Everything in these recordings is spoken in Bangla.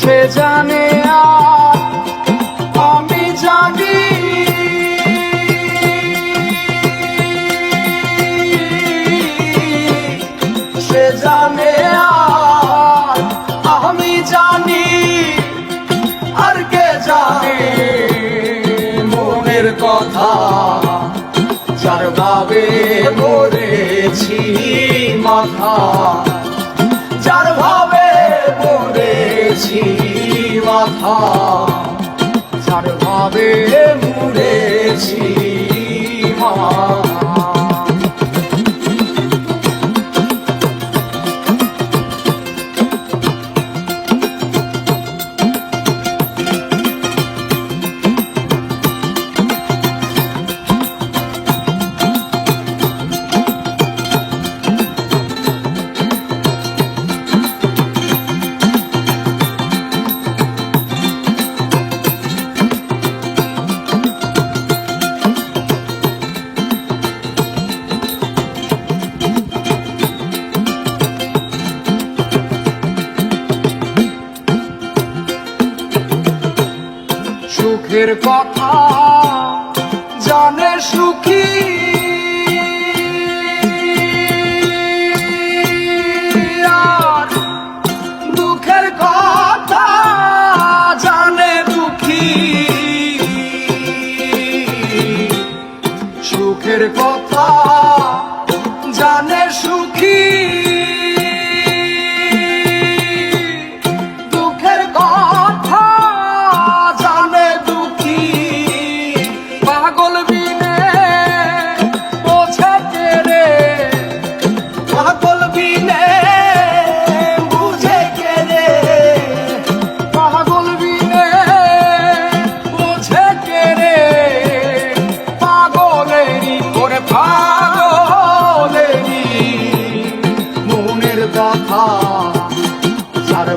সে জানে আমি জানি। সে জানে আমি জানি। আর কে জানে মনের কথা যার ভাবে মরেছি মাথা। মাথা যার ভাবে মুড়েছি মা সুখের কথা জানে সুখী। আর দুঃখের কথা জানে দুঃখী। সুখের কথা জানে সুখী।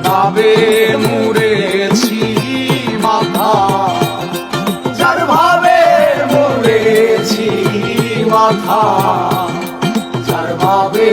ভাবে মুড়েছি মাথা। যার ভাবে মুড়েছি মাথা যার ভাবে